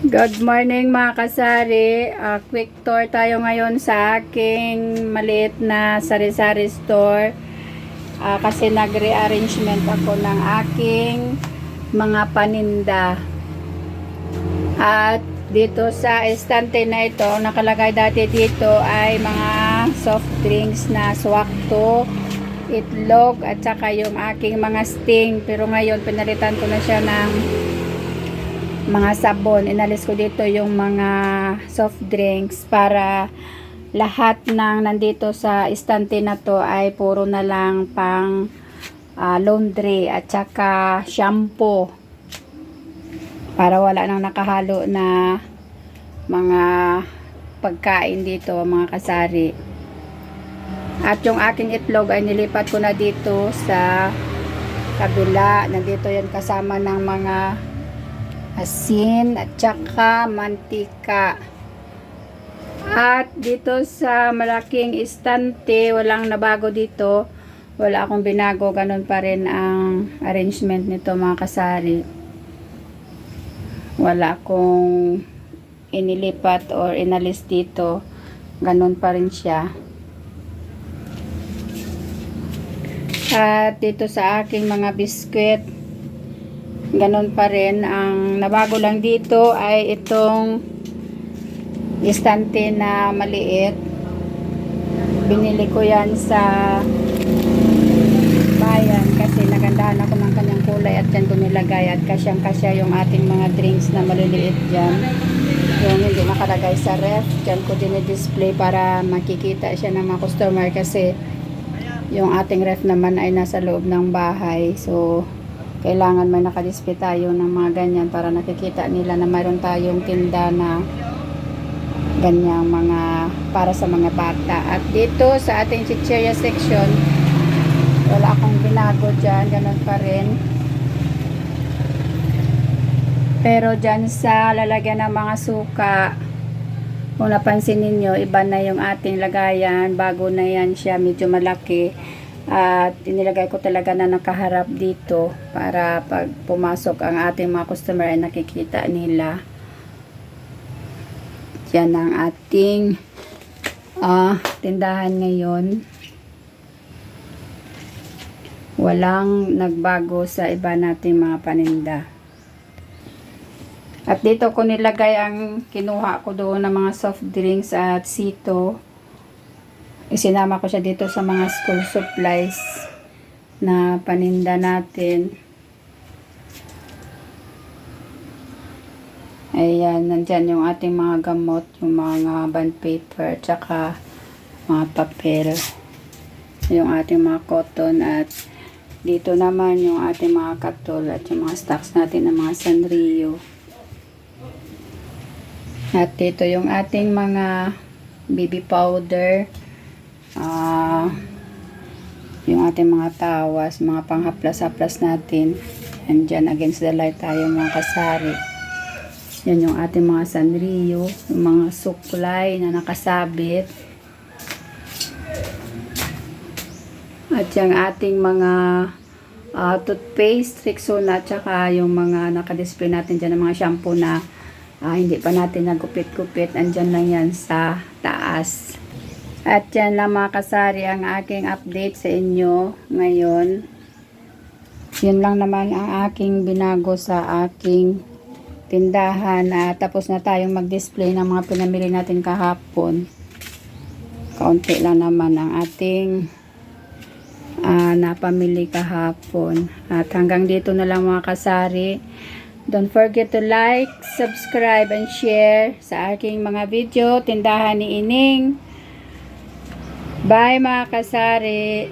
Good morning mga kasari. Ah, quick tour tayo ngayon sa aking maliit na sari-sari store. Ah, kasi nag-rearrangement ako ng aking mga paninda. At dito sa estante na ito, nakalagay dati dito ay mga soft drinks na swakto, itlog, at saka yung aking mga sting. Pero ngayon, pinalitan ko na siya ng mga sabon. Inalis ko dito yung mga soft drinks para lahat ng nandito sa estante na to ay puro na lang pang ah, laundry at saka shampoo. Para wala nang nakahalo na mga pagkain dito mga kasari. At yung aking itlog ay nilipat ko na dito sa kabila. Nandito yan kasama ng mga asin at saka mantika. At dito sa malaking istante, walang nabago dito. Wala akong binago, ganun pa rin ang arrangement nito mga kasari. Wala akong inilipat or inalis dito. Ganun pa rin siya. At dito sa aking mga biskwit, Ganon pa rin. Ang nabago lang dito ay itong istante na maliit. Binili ko yan sa bayan kasi nagandahan ako ng kanyang kulay at dyan ko nilagay at kasyang kasya yung ating mga drinks na maliliit dyan. Yung hindi nakalagay sa ref. Dyan ko dinidisplay para makikita siya ng mga customer kasi yung ating ref naman ay nasa loob ng bahay. So, kailangan may nakadisplay tayo ng mga ganyan para nakikita nila na mayroon tayong tinda na ganyang mga para sa mga bata. At dito sa ating chicheria section, wala akong binago dyan, ganun pa rin. Pero dyan sa lalagyan ng mga suka, kung napansin ninyo, iba na yung ating lagayan. Bago na yan siya, medyo malaki. At inilagay ko talaga na nakaharap dito para pag pumasok ang ating mga customer ay nakikita nila. Yan ang ating ah, tindahan ngayon. Walang nagbago sa iba nating mga paninda. At dito ko nilagay ang kinuha ko doon ng mga soft drinks at sito isinama ko siya dito sa mga school supplies na paninda natin. Ayan, nandyan yung ating mga gamot, yung mga bond paper, tsaka mga papel. Yung ating mga cotton at dito naman yung ating mga katol at yung mga stocks natin ng mga Sanrio. At dito yung ating mga baby powder, ah yung ating mga tawas, mga panghaplas-haplas natin. Andyan against the light tayo mga kasari. Yan yung ating mga sanrio, yung mga suklay na nakasabit. At yung ating mga ah, toothpaste, Rexona, at saka yung mga nakadisplay natin dyan ng mga shampoo na ah, hindi pa natin nagupit-gupit. Andyan lang yan sa taas. At yan lang mga kasari ang aking update sa inyo ngayon. Yun lang naman ang aking binago sa aking tindahan. At tapos na tayong mag-display ng mga pinamili natin kahapon. Kaunti lang naman ang ating ah, napamili kahapon. At hanggang dito na lang mga kasari. Don't forget to like, subscribe, and share sa aking mga video. Tindahan ni Ining. Bye mga kasari.